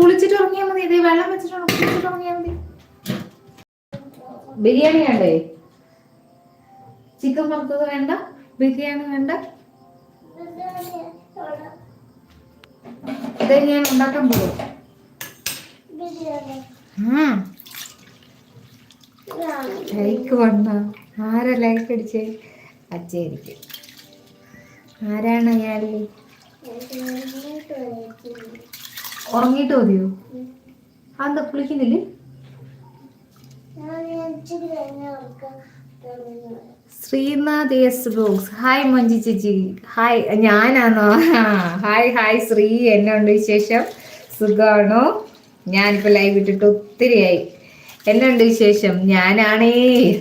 കുളിച്ചിട്ട് ഉറങ്ങിയാൽ മതി. ഇതേ വെള്ളം വെച്ചിട്ട് കുളിച്ചിട്ട് ഉറങ്ങിയാൽ മതി. ബിരിയാണി വേണ്ടേ? ചിക്കൻ വറുത്തത് വേണ്ട. ബിരിയാണി വേണ്ട. ഇത് ഞാൻ ഉണ്ടാക്കാൻ പോകും ലൈക്ക് വന്നോ? ആരാ ലൈക്ക് അടിച്ചേ? അച്ഛായിരിക്കും ആരാണ് അയാൾ ഉറങ്ങിയിട്ട് മതിയോ? അതെന്താ കുളിക്കുന്നില്ലേ? Sreenath S box. Hi Manju ചേച്ചി. ഹായ് ഞാനാണോ ഹായ് ഹായ് ശ്രീ. എന്നുണ്ട് വിശേഷം? സുഖമാണോ ഞാനിപ്പോൾ ലൈവ് ഇട്ടിട്ട് ഒത്തിരിയായി. എന്നുണ്ട് വിശേഷം? ഞാനാണേ.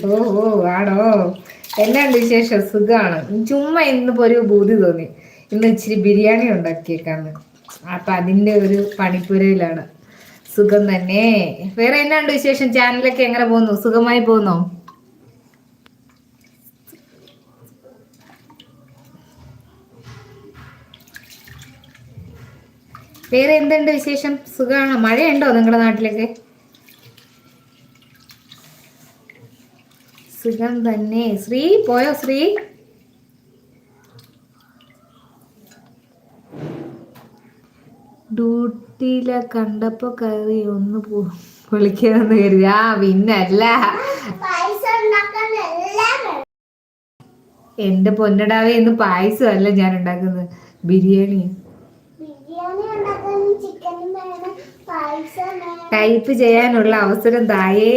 ഓ ഓ ആണോ? എന്നുണ്ട് വിശേഷം? സുഖമാണ് ചുമ്മാ ഇന്നിപ്പോൾ ഒരു ബൂതി തോന്നി. ഇന്ന് ഇച്ചിരി ബിരിയാണി ഉണ്ടാക്കിയേക്കാന്ന്. അപ്പം അതിന്റെ ഒരു പണിപ്പുരയിലാണ്. സുഖം തന്നെ. വേറെ എന്നാണ്ട് വിശേഷം? ചാനലൊക്കെ എങ്ങനെ പോകുന്നു? സുഖമായി പോകുന്നോ? വേറെ എന്തുണ്ട് വിശേഷം? സുഖമാണോ മഴയുണ്ടോ നിങ്ങളുടെ നാട്ടിലൊക്കെ? സുഖം തന്നെ. ശ്രീ പോയോ ശ്രീ? ഡ്യൂട്ടിയിലെ കണ്ടപ്പോ കയറി ഒന്ന് പൊളിക്കാന്ന് കരുതി. ആ പിന്നല്ല. എന്റെ പൊന്നടാവേ ഇന്ന് പായസം അല്ല ഞാൻ ഉണ്ടാക്കുന്നത് ബിരിയാണി. ടൈപ്പ് ചെയ്യാനുള്ള അവസരം തായേ.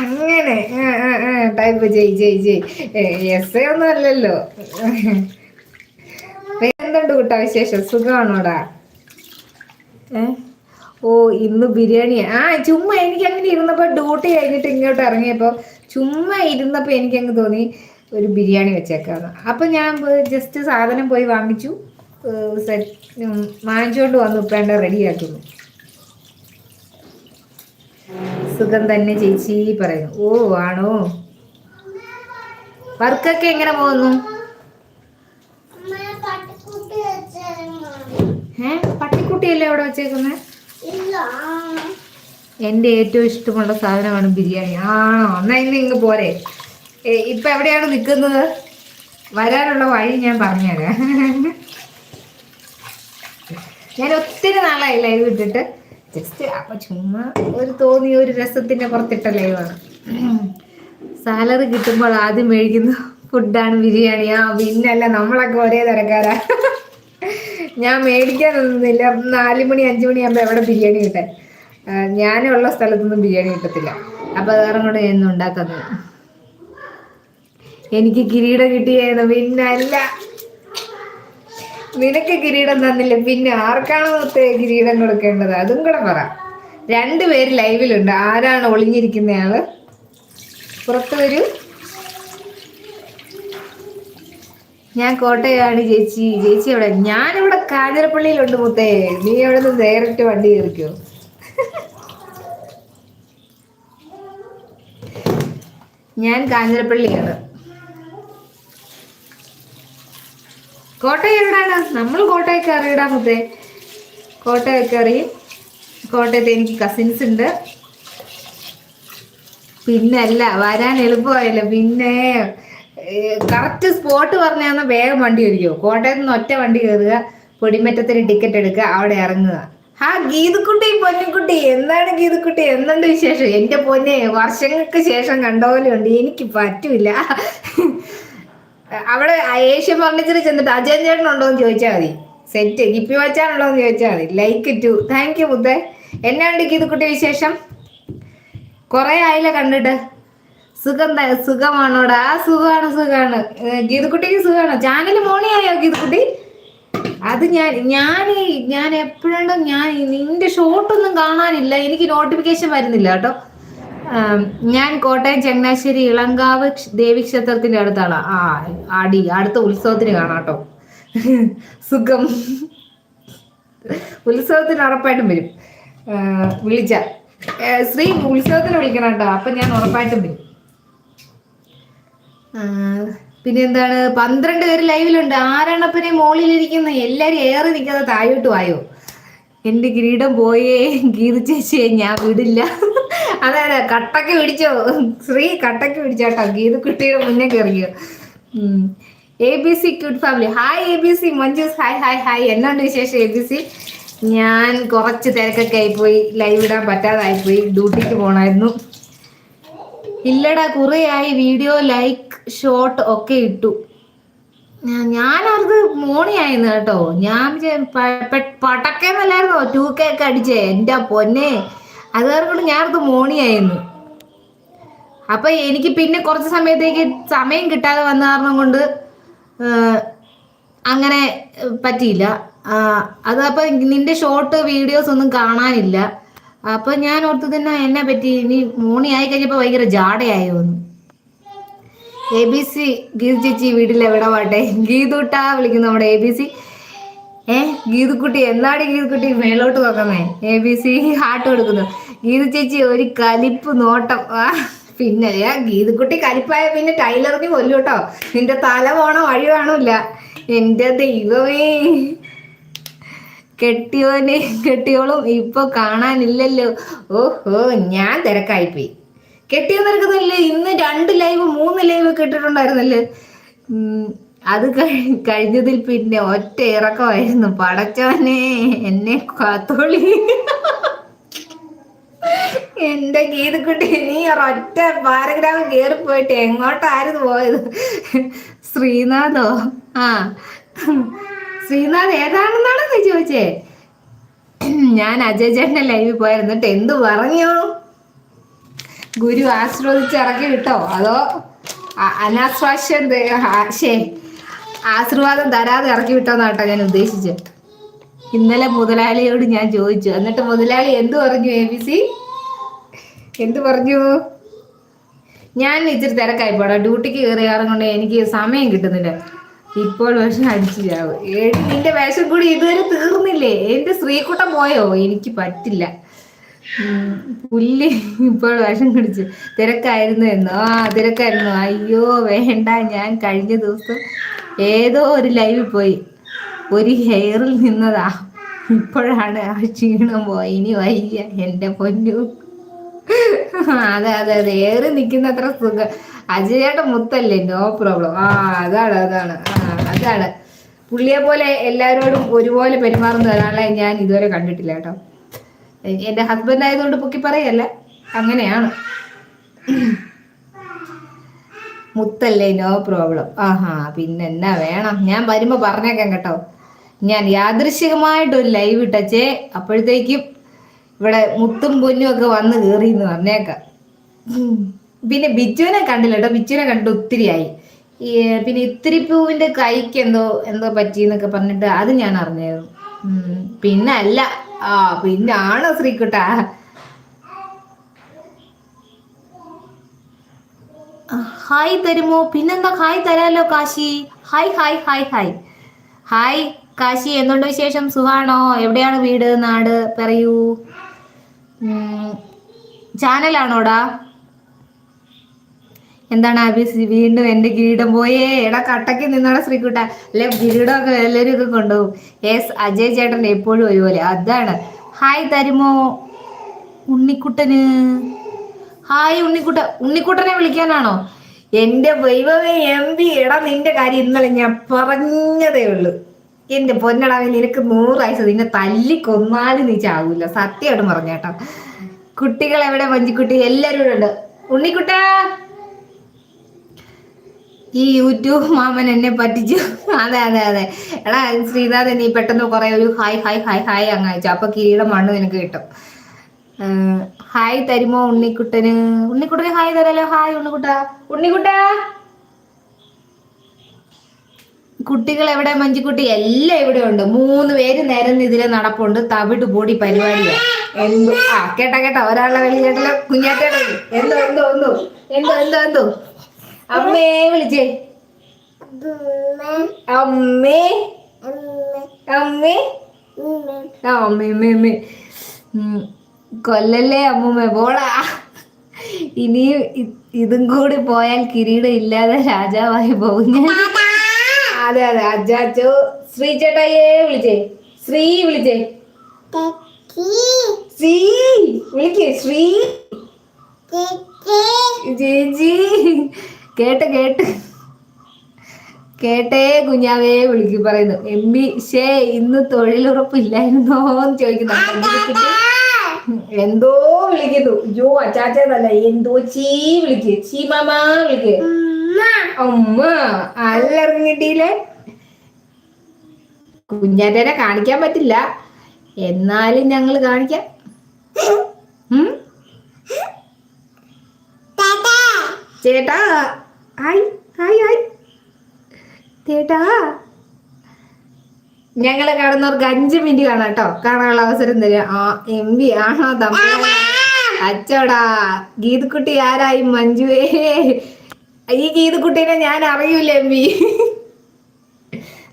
അങ്ങനെ. ടൈപ്പ് ചെയ് ചെയ് ചെയ് എസ് എ ഒന്നും അല്ലല്ലോ. എന്തുണ്ട് കുട്ടാ വിശേഷം? സുഖമാണോടാ ഏ? ഓ ഇന്ന് ബിരിയാണി. ആ ചുമ്മാ എനിക്ക് അങ്ങനെ ഇരുന്നപ്പോൾ ഡ്യൂട്ടി കഴിഞ്ഞിട്ട് ഇങ്ങോട്ട് ഇറങ്ങിയപ്പോൾ ചുമ്മാ ഇരുന്നപ്പോൾ എനിക്ക് അങ്ങ് തോന്നി ഒരു ബിരിയാണി വെച്ചേക്കാന്ന്. അപ്പം ഞാൻ ജസ്റ്റ് സാധനം പോയി വാങ്ങിച്ചു. ഉപ്പേണ്ട വാങ്ങിച്ചുകൊണ്ട് വന്നു. ഇപ്പേണ്ട റെഡിയാക്കുന്നു. സുഖം തന്നെ ചേച്ചി പറയുന്നു. ഓ ആണോ? വർക്കൊക്കെ എങ്ങനെ പോകുന്നു? ഏ? പട്ടിക്കുട്ടിയല്ലേ അവിടെ വെച്ചേക്കുന്നത് എന്റെ ഏറ്റവും ഇഷ്ടമുള്ള സാധനമാണ് ബിരിയാണി. ആണോ എന്നാ ഇന്ന് ഇങ്ങ് പോരെ. ഇപ്പൊ എവിടെയാണ് നിൽക്കുന്നത് വരാനുള്ള വഴി ഞാൻ പറഞ്ഞുതരാം. ഞാൻ ഒത്തിരി നാളായി ലൈവ് ഇട്ടിട്ട്. ജസ്റ്റ് അപ്പൊ ചുമ്മാ ഒരു തോന്നിയ ഒരു രസത്തിന്റെ പുറത്തിട്ട ലൈവാണ് സാലറി കിട്ടുമ്പോൾ ആദ്യം മേടിക്കുന്ന ഫുഡാണ് ബിരിയാണി. ആ പിന്നല്ല നമ്മളൊക്കെ ഒരേ തരക്കാരാ. ഞാൻ മേടിക്കാനൊന്നുമില്ല. നാല് മണി അഞ്ച് മണിയാകുമ്പോൾ എവിടെ ബിരിയാണി കിട്ടാൻ? ഞാനുള്ള സ്ഥലത്തൊന്നും ബിരിയാണി കിട്ടത്തില്ല. അപ്പൊ അത് കൊണ്ട് ഞാൻ ഉണ്ടാക്കുന്നത് എനിക്ക് കിരീടം കിട്ടിയായിരുന്നു പിന്നല്ല നിനക്ക് കിരീടം തന്നില്ല പിന്നെ ആർക്കാണ് കിരീടം കൊടുക്കേണ്ടത്? അതും കൂടെ പറ. രണ്ടുപേര് ലൈവിലുണ്ട്. ആരാണ് ഒളിഞ്ഞിരിക്കുന്നയാൾ? പുറത്തു വരൂ. ഞാൻ കോട്ടയാണ് ചേച്ചി. ചേച്ചി എവിടെ? ഞാനിവിടെ കാഞ്ഞിരപ്പള്ളിയിലുണ്ട് മുത്തേ. നീ എവിടെ നിന്ന് നേരിട്ട് വണ്ടി കയറിക്കോ? ഞാൻ കാഞ്ഞിരപ്പള്ളിയാണ്. കോട്ടയം എവിടാണ്? നമ്മൾ കോട്ടയൊക്കെ അറിയടാ മുത്തേ. കോട്ടയൊക്കെ അറിയും. കോട്ടയത്ത് എനിക്ക് കസിൻസ് ഉണ്ട്. പിന്നെ അല്ല വരാൻ എളുപ്പമായല്ലോ. പിന്നെ കറക്റ്റ് സ്പോട്ട് പറഞ്ഞാൽ വേഗം വണ്ടി ഒരുക്കോ കോട്ടയത്ത് നിന്ന് ഒറ്റ വണ്ടി കയറുക പൊടിമറ്റത്തിന് ടിക്കറ്റ് എടുക്കുക അവിടെ ഇറങ്ങുക. ആ ഗീതുക്കുട്ടി പൊന്നുക്കുട്ടി എന്താണ് ഗീതുക്കുട്ടി? എന്തുണ്ട് വിശേഷം? എന്റെ പൊന്നെ വർഷങ്ങൾക്ക് ശേഷം കണ്ട പോലെ ഉണ്ട്. എനിക്ക് പറ്റൂല. അവിടെ ഏഷ്യൻ ഫർണിച്ചറിൽ ചെന്നിട്ട് അജയൻ ചേട്ടൻ ഉണ്ടോ എന്ന് ചോദിച്ചാൽ മതി. സെറ്റ് ഗിപ്പി വച്ചാണല്ലോ എന്ന് ചോദിച്ചാൽ മതി. ലൈക്ക് ടു താങ്ക് യു ബുദ്ധേ എന്നാ ഉണ്ട് ഗീതുക്കുട്ടി വിശേഷം? കൊറേ ആയില്ല കണ്ടിട്ട്? സുഖം സുഖമാണോടാ? സുഖമാണ് സുഖമാണ് ഗീതക്കുട്ടിക്ക് സുഖമാണോ ചാനൽ മോണിയായോ ഗീതക്കുട്ടി? അത് ഞാൻ ഞാൻ ഞാൻ എപ്പോഴും ഞാൻ നിന്റെ ഷോട്ടൊന്നും കാണാനില്ല. എനിക്ക് നോട്ടിഫിക്കേഷൻ വരുന്നില്ല കേട്ടോ. ഞാൻ കോട്ടയം ചങ്ങനാശ്ശേരി ഇളങ്കാവ് ക്ഷ- ദേവി ക്ഷേത്രത്തിന്റെ അടുത്താണ്. ആ അടി അടുത്ത ഉത്സവത്തിന് കാണാം കേട്ടോ. സുഖം. ഉത്സവത്തിന് ഉറപ്പായിട്ടും വരും. വിളിച്ച. ശ്രീ ഉത്സവത്തിന് വിളിക്കണം കേട്ടോ. അപ്പൊ ഞാൻ ഉറപ്പായിട്ടും വരും. പിന്നെ എന്താണ് പന്ത്രണ്ട് പേര് ലൈവിലുണ്ട്. ആരാണപ്പനെ മോളിലിരിക്കുന്ന എല്ലാരും ഏറി നിൽക്കാതെ താഴോട്ട് വായോ? എന്റെ കിരീടം പോയേ ഗീത ചേച്ചിയെ ഞാൻ വിടില്ല. അതെ അതെ കട്ടക്ക് പിടിച്ചോ? ശ്രീ കട്ടക്ക് പിടിച്ചാട്ടോ. ഗീത കുട്ടിയുടെ മുന്നേ കയറിയോ A B C cute family hi A B C Manju's hi hi hi എന്നാണ്ട് വിശേഷം എ ബി സി ഞാൻ കുറച്ച് തിരക്കൊക്കെ ആയിപ്പോയി. ലൈവ് ഇടാൻ പറ്റാതായിപ്പോയി. ഡ്യൂട്ടിക്ക് പോണായിരുന്നു. ഇല്ലടാ കുറേയായി വീഡിയോ ലൈക്ക് ഷോർട്ട് ഒക്കെ ഇട്ടു. ഞാനത് മോണിയായിരുന്നു കേട്ടോ. ഞാൻ പടക്കേന്നല്ലായിരുന്നോ ടൂ കെ ഒക്കെ അടിച്ചേ. എന്റെ പൊന്നെ. അത് കാരണം ഞാനത് മോണിയായിരുന്നു. അപ്പൊ എനിക്ക് പിന്നെ കുറച്ച് സമയത്തേക്ക് സമയം കിട്ടാതെ വന്ന കാരണം കൊണ്ട് അങ്ങനെ പറ്റിയില്ല. അത് അപ്പൊ നിന്റെ ഷോർട്ട് വീഡിയോസ് ഒന്നും കാണാനില്ല. അപ്പൊ ഞാൻ ഓർത്ത് തന്നെ എന്നെ പറ്റി? ഇനി മോണി ആയി കഴിഞ്ഞപ്പോ ഭയങ്കര ജാടയായി എന്ന് എ ബി സി ഗീതു ചേച്ചി വീട്ടിൽ എവിടെ പാട്ടെ? ഗീതുട്ടാ വിളിക്കുന്നു നമ്മുടെ എ ബി സി ഏ ഗീതുക്കുട്ടി എന്നാടി ഗീതുക്കുട്ടി മേലോട്ട് നോക്കുന്നേ? എ ബി സി ഹാർട്ട് കൊടുക്കുന്നു. ഗീതു ചേച്ചി ഒരു കലിപ്പ് നോട്ടം. ആ പിന്നെ ഗീതുക്കുട്ടി കലിപ്പായ പിന്നെ ടൈലറിന് കൊല്ലു കേട്ടോ നിന്റെ തല പോണ വഴി കാണൂല എന്റെ ദൈവമേ. കെട്ടിയോനെ കെട്ടിയോളും ഇപ്പൊ കാണാനില്ലല്ലോ. ഓഹോ ഞാൻ തിരക്കായിപ്പോയി. കെട്ടിയോ നിരക്കുന്നില്ലേ ഇന്ന് രണ്ട് ലൈവ് മൂന്ന് ലൈവ് കെട്ടിട്ടുണ്ടായിരുന്നല്ലേ അത് കഴി- കഴിഞ്ഞതിൽ പിന്നെ ഒറ്റ ഇറക്കമായിരുന്നു. പടച്ചോനെ എന്നെ കാത്തോളി. എന്റെ ഗീതക്കുട്ടി നീ ഒറ്റ പാരഗ്രാഫ് കയറി പോയിട്ട് എങ്ങോട്ടായിരുന്നു പോയത്? ശ്രീനാഥോ? ആ. ശ്രീനാഥ് ഏതാണെന്നാണ് ചോദിച്ചേ? ഞാൻ അജയ് ചേട്ടന്റെ ലൈവിൽ പോയിരുന്നിട്ട് എന്തു പറഞ്ഞു? ഗുരു ആശ്രവദിച്ച് ഇറക്കി വിട്ടോ? അതോ അനാശ്വാസ്യം ആശീർവാദം തരാതെ ഇറക്കി വിട്ടോന്നാട്ടോ ഞാൻ ഉദ്ദേശിച്ചത് ഇന്നലെ മുതലാളിയോട് ഞാൻ ചോദിച്ചു. എന്നിട്ട് മുതലാളി എന്തു പറഞ്ഞു എ ബി സി? എന്തു പറഞ്ഞു? ഞാൻ ഇച്ചിരി തിരക്കായി പോടാ. ഡ്യൂട്ടിക്ക് കയറി കാരണം കൊണ്ട് എനിക്ക് സമയം കിട്ടുന്നില്ല. ഇപ്പോൾ വേഷം അടിച്ചു ചാവ്. നിന്റെ വേഷം കൂടി ഇതുവരെ തീർന്നില്ലേ? എന്റെ ശ്രീകുട്ടം പോയോ? എനിക്ക് പറ്റില്ല. പുല്ല് ഇപ്പോൾ വിഷം കുടിച്ച്. തിരക്കായിരുന്നു എന്നോ. ആ തിരക്കായിരുന്നു. അയ്യോ വേണ്ട. ഞാൻ കഴിഞ്ഞ ദിവസം ഏതോ ഒരു ലൈവിൽ പോയി. ഒരു ഹെയറിൽ നിന്നതാ. ഇപ്പോഴാണ് ആ ക്ഷീണം പോയി. ഇനി വയ്യ. എന്റെ പൊന്നു. അതെ അതെ അതെ. ഏറി നിൽക്കുന്നത്ര സുഖം. അജയേട്ട മുത്തല്ലേ? നോ പ്രോബ്ലം ആ അതാണ് അതാണ്. ആ അതാണ്. പുള്ളിയെ പോലെ എല്ലാവരോടും ഒരുപോലെ പെരുമാറുന്ന ഒരാളെ ഞാൻ ഇതുവരെ കണ്ടിട്ടില്ല കേട്ടോ. എന്റെ ഹസ്ബൻഡ് ആയതുകൊണ്ട് പൊക്കി പറയല്ല. അങ്ങനെയാണ്. മുത്തല്ലേ നോ പ്രോബ്ലം ആഹാ പിന്നെ എന്നാ വേണം. ഞാൻ വരുമ്പോ പറഞ്ഞേക്കാം കേട്ടോ. ഞാൻ യാദൃശികമായിട്ട് ഒരു ലൈവ് ഇട്ടച്ചേ അപ്പോഴത്തേക്കും ഇവിടെ മുത്തും പൊന്നും ഒക്കെ വന്ന് കയറി എന്ന് പറഞ്ഞേക്കാം. പിന്നെ ബിജുവിനെ കണ്ടില്ല കേട്ടോ. ബിജുവിനെ കണ്ടിട്ട് ഒത്തിരിയായി. ആയി പിന്നെ ഇത്തിരി പൂവിന്റെ കൈക്ക് എന്തോ എന്തോ പറ്റിയെന്നൊക്കെ പറഞ്ഞിട്ട് അത് ഞാൻ അറിഞ്ഞായിരുന്നു. പിന്നെ അല്ല ആ പിന്നെ ആണോ ശ്രീകുട്ടാ ഹായ് തരുമോ. പിന്നെന്താ? Hi തരാലോ Kashi. Hi hi hi hi. Hi Kashi. എന്തുണ്ട് വിശേഷം? സുഖാണോ? എവിടെയാണ് വീട് നാട്? പറയൂ. ചാനലാണോടാ? എന്താണ് അഭിസ് വീണ്ടും എന്റെ കിരീടം പോയേ. എടാ കട്ടക്ക് നിന്നോടാ ശ്രീകുട്ട. അല്ലെ കിരീടമൊക്കെ എല്ലാവരും ഒക്കെ കൊണ്ടുപോകും. യെസ് അജയ് ചേട്ടൻ എപ്പോഴും ഒരുപോലെ. അതാണ്. ഹായ് തരുമോ? ഉണ്ണിക്കുട്ടന്. ഹായ് ഉണ്ണിക്കുട്ട. ഉണ്ണിക്കുട്ടനെ വിളിക്കാനാണോ? എന്റെ വൈഭവേ എം പി എടാ നിന്റെ കാര്യം ഇന്നലെ ഞാൻ പറഞ്ഞതേ ഉള്ളൂ. എന്റെ പൊന്നടാവേ നിനക്ക് നൂറാഴ്ച നിന്നെ തല്ലി കൊന്നാലും നീ ചാവൂല. സത്യമായിട്ട് പറഞ്ഞേട്ടോ. കുട്ടികൾ എവിടെ മഞ്ചിക്കുട്ടി എല്ലാരും ഉണ്ട്. ഉണ്ണിക്കുട്ടാ! ഈ യൂട്യൂബ് മാമൻ എന്നെ പറ്റിച്ചു. അതെ അതെ അതെ. എടാ ശ്രീനാഥൻ നീ പെട്ടെന്ന് കുറെ ഒരു ഹായ് ഹായ് ഹായ് ഹായ് അങ്ങ് അയച്ചു. അപ്പൊ കിരീടം മണ്ണ് നിനക്ക് കിട്ടും. ഹായ് തരുമോ ഉണ്ണിക്കുട്ടന്? ഉണ്ണിക്കുട്ടന് ഹായ് തരാലോ. ഹായ് ഉണ്ണിക്കുട്ട. ഉണ്ണിക്കുട്ട! കുട്ടികൾ എവിടെ? മഞ്ചിക്കുട്ടി എല്ലാം ഇവിടെ ഉണ്ട്. മൂന്ന് പേര് നേരം ഇതിലെ നടപ്പുണ്ട്. തവിട് പൊടി പരിപാടി എന്തോ? ആ കേട്ടാ കേട്ടാ. ഒരാളുടെ വലിയ കേട്ടല്ലോ. കുഞ്ഞാറ്റയുടെ വിളി. എന്തോ എന്തോ എന്തോ? എന്തോ എന്തോ എന്തോ? അമ്മേ വിളിച്ചേ. അമ്മേ. അമ്മേ. ആ അമ്മേ. കൊല്ലല്ലേ അമ്മൂമ്മ പോടാ. ഇനിയും ഇതും കൂടി പോയാൽ കിരീടം ഇല്ലാതെ രാജാവായി പോകും ഞാൻ. അതെ അതെ അജാച്ചു ശ്രീ ചേട്ടായിയെ വിളിച്ചേ. ശ്രീ വിളിച്ചേ. ശ്രീ വിളിക്കേ. ശ്രീ. ചേച്ചി. കേട്ട് കേട്ട്. കേട്ടേ കുഞ്ഞാവേ വിളിക്കു പറയുന്നു. എം ബി ഷേ ഇന്ന് തൊഴിലുറപ്പില്ലായിരുന്നോ എന്ന് ചോദിക്കുന്നു. എന്തോ വിളിക്കുന്നു. ജോ അച്ചാച്ചതല്ല എന്തോ ചീ വിളിക്ക്. ചീ മാമ വിളിക്ക്. അമ്മ അല്ലറിഞ്ഞ് കിട്ടിയില്ലേ കുഞ്ഞാറ്റനെ കാണിക്കാൻ പറ്റില്ല. എന്നാലും ഞങ്ങൾ കാണിക്കാം? ചേട്ടാ. Hi hi hi. തേട്ടാ ഞങ്ങളെ കാണുന്നവർക്ക് അഞ്ച് മിനിറ്റ് കാണാം കേട്ടോ. കാണാനുള്ള അവസരം തരാം. ആ എം വി ആണോ തമ്മിൽ അച്ചോടാ ഗീതക്കുട്ടി ആരായി മഞ്ജുവേ? ഈ ഗീതക്കുട്ടീനെ ഞാൻ അറിയൂല എം വി.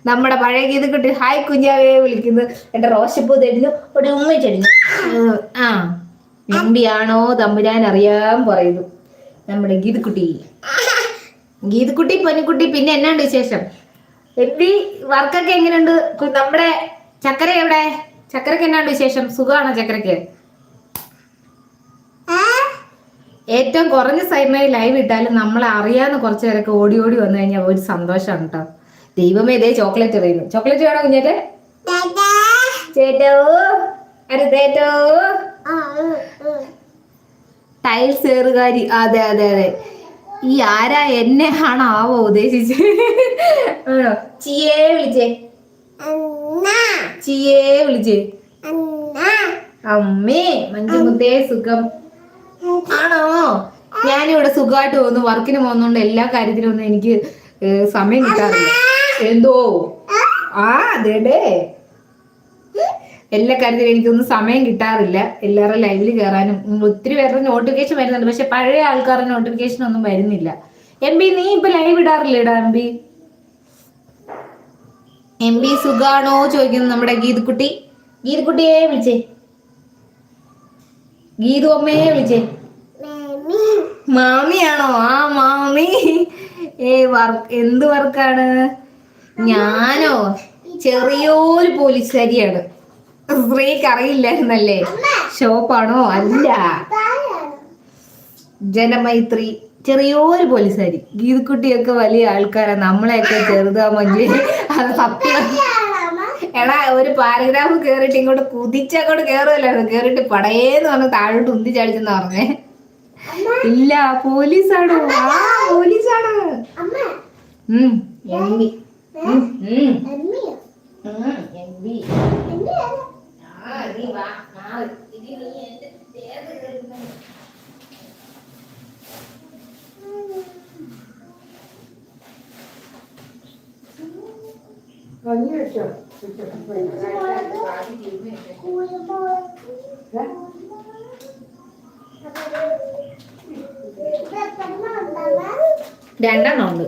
നമ്മുടെ പഴയ ഗീതക്കുട്ടി. ഹായ് കുഞ്ഞാവേ വിളിക്കുന്നു. എന്റെ റോഷപ്പൂ തെടിഞ്ഞു ഒരു ഉമ്മ ചെടിഞ്ഞു ആ എം വി ആണോ തമ്പുരാൻ അറിയാൻ പറയുന്നു. നമ്മുടെ ഗീതക്കുട്ടി. ഗീതക്കുട്ടി പൊന്നിക്കുട്ടി പിന്നെ എന്നാണ്ട് വിശേഷം? എബി വർക്കൊക്കെ എങ്ങനെയുണ്ട്? നമ്മുടെ ചക്കര എവിടെ? ചക്കരക്ക് എന്നാണ്ട് വിശേഷം? സുഖമാണോ ചക്കരക്ക് ഏറ്റവും കുറഞ്ഞ സമയം ലൈവ് ഇട്ടാലും നമ്മളെ അറിയാന്ന് കുറച്ച് പേരൊക്കെ ഓടി ഓടി വന്നു കഴിഞ്ഞാൽ ഒരു സന്തോഷമാണ് കേട്ടോ. ദൈവമേ ഇതേ ചോക്ലേറ്റ് എറിയുന്നു ചോക്ലേറ്റ് വേണോ കുഞ്ഞേറ്റ് ചേട്ടോ. അരുതേറ്റോ ടൈൽസ് ഏറുകാരി. അതെ അതെ അതെ. ഈ ആരാ എന്നെ ആണോ ആവോ ഉദ്ദേശിച്ച് ആണോ? ചിയേ വിളിച്ചേ. ചിയേ വിളിച്ചേ. അമ്മേ മഞ്ജുമുത്തേ സുഖം. ആണോ? ഞാനിവിടെ സുഖമായിട്ട് പോകുന്നു. വർക്കിന് പോകുന്നോണ്ട് എല്ലാ കാര്യത്തിലും ഒന്നും എനിക്ക് സമയം കിട്ടാറില്ല. എന്തോ? ആ. അതേടേ എല്ലാ കാര്യത്തിലും എനിക്കൊന്നും സമയം കിട്ടാറില്ല. എല്ലാവരുടെ ലൈവിൽ കയറാനും ഒത്തിരി പേരുടെ നോട്ടിഫിക്കേഷൻ വരുന്നുണ്ട്. പക്ഷെ പഴയ ആൾക്കാരുടെ നോട്ടിഫിക്കേഷൻ ഒന്നും വരുന്നില്ല. എം ബി നീ ഇപ്പൊ ലൈവ് ഇടാറില്ലേടാ എം ബി എം ബി സുഖാണോ ചോദിക്കുന്നു നമ്മുടെ ഗീതുക്കുട്ടി. ഗീതുക്കുട്ടിയെ വിളിച്ചേ. ഗീതു അമ്മയെ വിളിച്ചേ. മാമിയാണോ? ആ മാമി. ഏ വർക്ക് എന്ത് വർക്കാണ്? ഞാനോ? ചെറിയൊരു പോലീസുകാരിയാണ്. സ്ത്രീക്ക് അറിയില്ലായിരുന്നല്ലേ? ഷോപ്പാണോ? അല്ല. ജനമൈത്രി. ചെറിയൊരു പോലീസുകാരി ഗീതക്കുട്ടിയൊക്കെ വലിയ ആൾക്കാരാ. നമ്മളെയൊക്കെ ചെറുതാ മഞ്ചി അത് സത്യം. എടാ ഒരു പാരഗ്രാഫ് കേറിട്ട് ഇങ്ങോട്ട് കുതിച്ചങ്ങോട്ട് കേറുമല്ലായിരുന്നു കേറിട്ട് പടയേന്ന് പറഞ്ഞ താഴോട്ട് ഉന്തി ചാടിച്ചെന്ന് പറഞ്ഞേ. ഇല്ല പോലീസാണോ. ആ പോലീസാണ്. ഉം എം ബി ഉം, ഉം, ഉം, എം ബി. നീ വാ, മാറ്. നീ എന്റെ. രണ്ടെണ്ണം ഉണ്ട്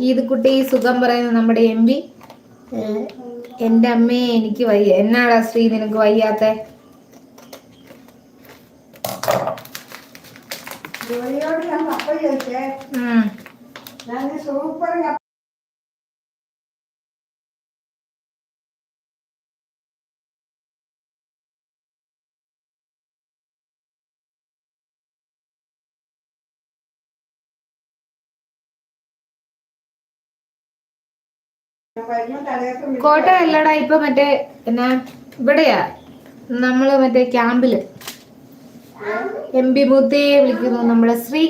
ഈതുക്കുട്ടി സുഖം പറയുന്ന നമ്മുടെ എം പി എന്റെ അമ്മയെ എനിക്ക് വയ്യ. എന്നാടാ ശ്രീ നിനക്ക് വയ്യാത്ത? സൂപ്പർ കോട്ടയം അല്ലടാ ഇപ്പൊ മറ്റേ എന്നാ ഇവിടെയാ. നമ്മൾ മറ്റേ ക്യാമ്പിൽ. എം പി മൂത്തയെ വിളിക്കുന്നു. നമ്മളെ ശ്രീ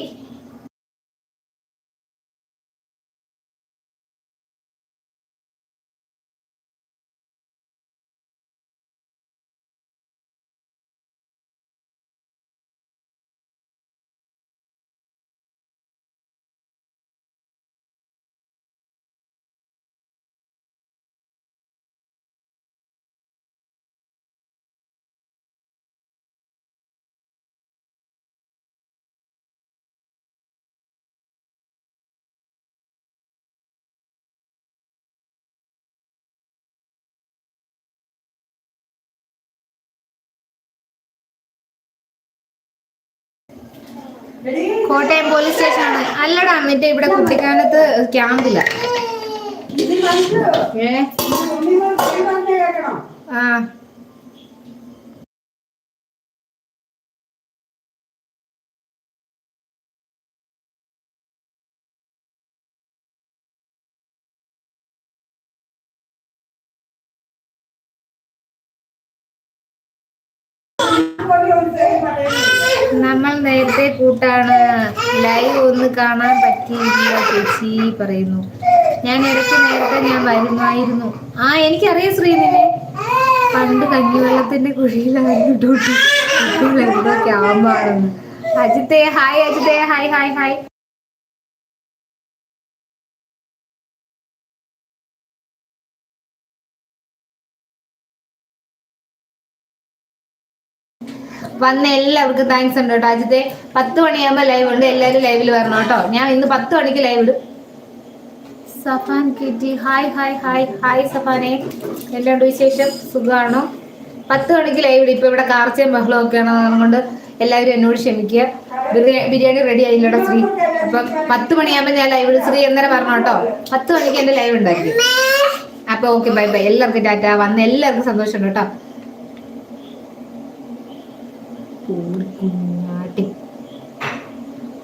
കോട്ടയം പോലീസ് സ്റ്റേഷനാണ്. അല്ലടാ മറ്റേ ഇവിടെ കുട്ടിക്കാനത്ത് ക്യാമ്പില്ല. ഏ? ആ. നമ്മൾ നേരത്തെ കൂട്ടാണ്. ലൈവ് ഒന്ന് കാണാൻ പറ്റിയില്ല ചേച്ചി പറയുന്നു. ഞാൻ ഇടയ്ക്ക് നേരത്തെ ഞാൻ വരുമായിരുന്നു. ആ എനിക്കറിയാം ശ്രീനിനെ പണ്ട് കഞ്ഞിവെള്ളത്തിന്റെ കുഴിയിലായിരുന്നു ഇപ്പോൾ എന്തോ ക്യാമ്പാണെന്ന്. അജിത്തെ ഹായ് അജിത്തെ ഹായ് ഹായ് ഹായ്. വന്ന എല്ലാവർക്കും താങ്ക്സ് ഉണ്ട് കേട്ടോ. അജിത്തെ പത്ത് മണിയാകുമ്പോൾ ലൈവ് ഉണ്ട്. എല്ലാവരും ലൈവിൽ വരണം കേട്ടോ. ഞാൻ ഇന്ന് പത്ത് മണിക്ക് ലൈവ് ഇടും. Safan kitty. Hi hi hi hi സഫാനെ. എല്ലാണ്ട് വിശേഷം? സുഖമാണോ പത്ത് മണിക്ക് ലൈവ് ഇടും. ഇപ്പൊ ഇവിടെ കാർച്ചയും ബഹളവും ഒക്കെയാണ് അതുകൊണ്ട് എല്ലാവരും എന്നോട് ക്ഷമിക്കുക. ബിരിയാ- ബിരിയാണി റെഡി ആയില്ലടാ ശ്രീ? അപ്പം പത്ത് മണിയാകുമ്പോൾ ഞാൻ ലൈവ് ഇടും. ശ്രീ എന്നേരം പറഞ്ഞു കേട്ടോ. പത്ത് മണിക്ക് എന്റെ ലൈവ് ഉണ്ടായിരിക്കും അപ്പൊ ഓക്കെ ബൈ ബൈ എല്ലാവർക്കും ടാറ്റ. വന്ന എല്ലാവർക്കും സന്തോഷമുണ്ട് കേട്ടോ. 古音